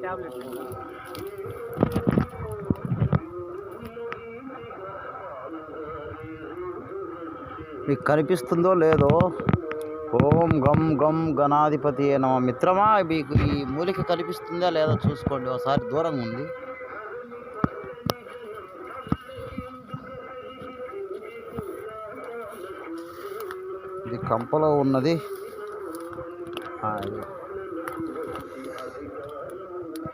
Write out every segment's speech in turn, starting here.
మీకు కనిపిస్తుందో లేదో? ఓం గం గం గణాధిపతి నమ. మిత్రమా మీకు ఈ మూలిక కనిపిస్తుందా లేదా చూసుకోండి. ఒకసారి దూరంగా ఉంది. ఇది కంపలో ఉన్నది.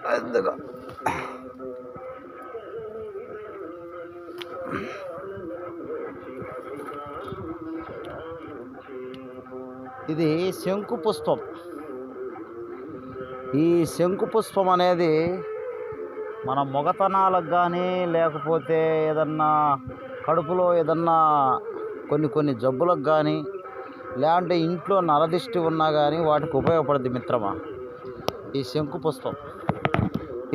ఆ, ఇది. పెద్దగా శంకు పుష్పం. ఈ శంకు పుష్పం అనేది మన మొగతనాలకు కానీ లేకపోతే ఏదన్నా కడుపులో ఏదన్నా కొన్ని కొన్ని జబ్బులకు కానీ లేదంటే ఇంట్లో నరదిష్టి ఉన్నా కానీ వాటికి ఉపయోగపడుద్ది మిత్రమా? ఈ శంకు పుష్పం.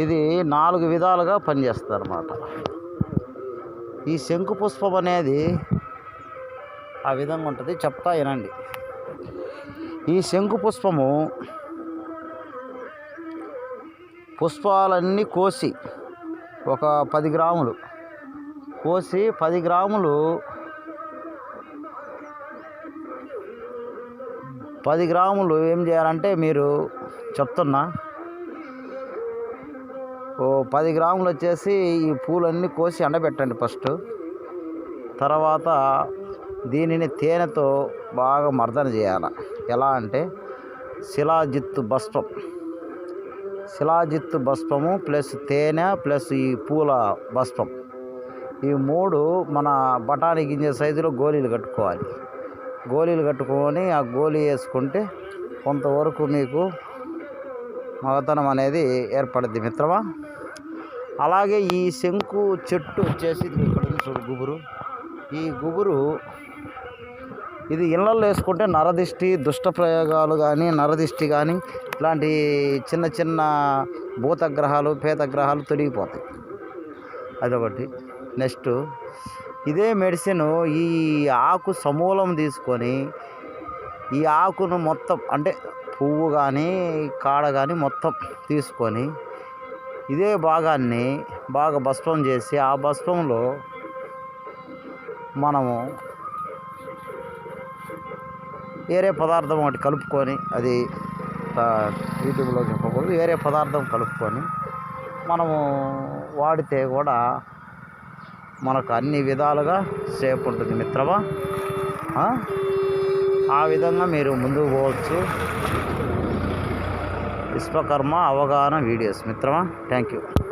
ఇది నాలుగు విధాలుగా పనిచేస్తుంది అన్నమాట ఈ శంకు పుష్పం అనేది ఆ విధంగా ఉంటుంది. చెప్తా వినండి. ఈ శంకు పుష్పము పుష్పాలన్నీ కోసి ఒక పది గ్రాములు కోసి పది గ్రాములు పది గ్రాములు ఏం చేయాలంటే మీరు చెప్తున్నా ఓ పది గ్రాములు వచ్చేసి ఈ పూలన్నీ కోసి ఎండబెట్టండి ఫస్ట్. తర్వాత దీనిని తేనెతో బాగా మర్దన చేయాలి. ఎలా అంటే శిలాజిత్తు భస్పం శిలాజిత్తు భస్పము ప్లస్ తేనె ప్లస్ ఈ పూల భస్పం ఈ మూడు మన బఠానీ గింజ సైజులో గోళీలు కట్టుకోవాలి. గోళీలు కట్టుకొని ఆ గోళీ వేసుకుంటే కొంతవరకు మీకు మగతనం అనేది ఏర్పడుద్ది మిత్రమా? అలాగే ఈ శంకు చెట్టు వచ్చేసి ఇక్కడ చూడు గుబురు. ఈ గుబురు ఇది ఇళ్ళల్లో వేసుకుంటే నరదిష్టి దుష్ట ప్రయోగాలు కానీ నరదిష్టి కానీ ఇలాంటి చిన్న చిన్న భూతగ్రహాలు పేతగ్రహాలు తొలగిపోతాయి. అదొకటి. నెక్స్ట్ ఇదే మెడిసిన్ ఈ ఆకు సమూలం తీసుకొని ఈ ఆకును మొత్తం అంటే పువ్వు కానీ కాడ కానీ మొత్తం తీసుకొని ఇదే భాగాన్ని బాగా భస్మం చేసి ఆ భస్మంలో మనము వేరే పదార్థం ఒకటి కలుపుకొని అది యూట్యూబ్లో చెప్పకూడదు వేరే పదార్థం కలుపుకొని మనము వాడితే కూడా మనకు అన్ని విధాలుగా సేఫ్ ఉంటుంది మిత్రమా? ఆ విధంగా మీరు ముందుకు పోవచ్చు. విశ్వకర్మ అవగాహన వీడియోస్. మిత్రమా థ్యాంక్ యూ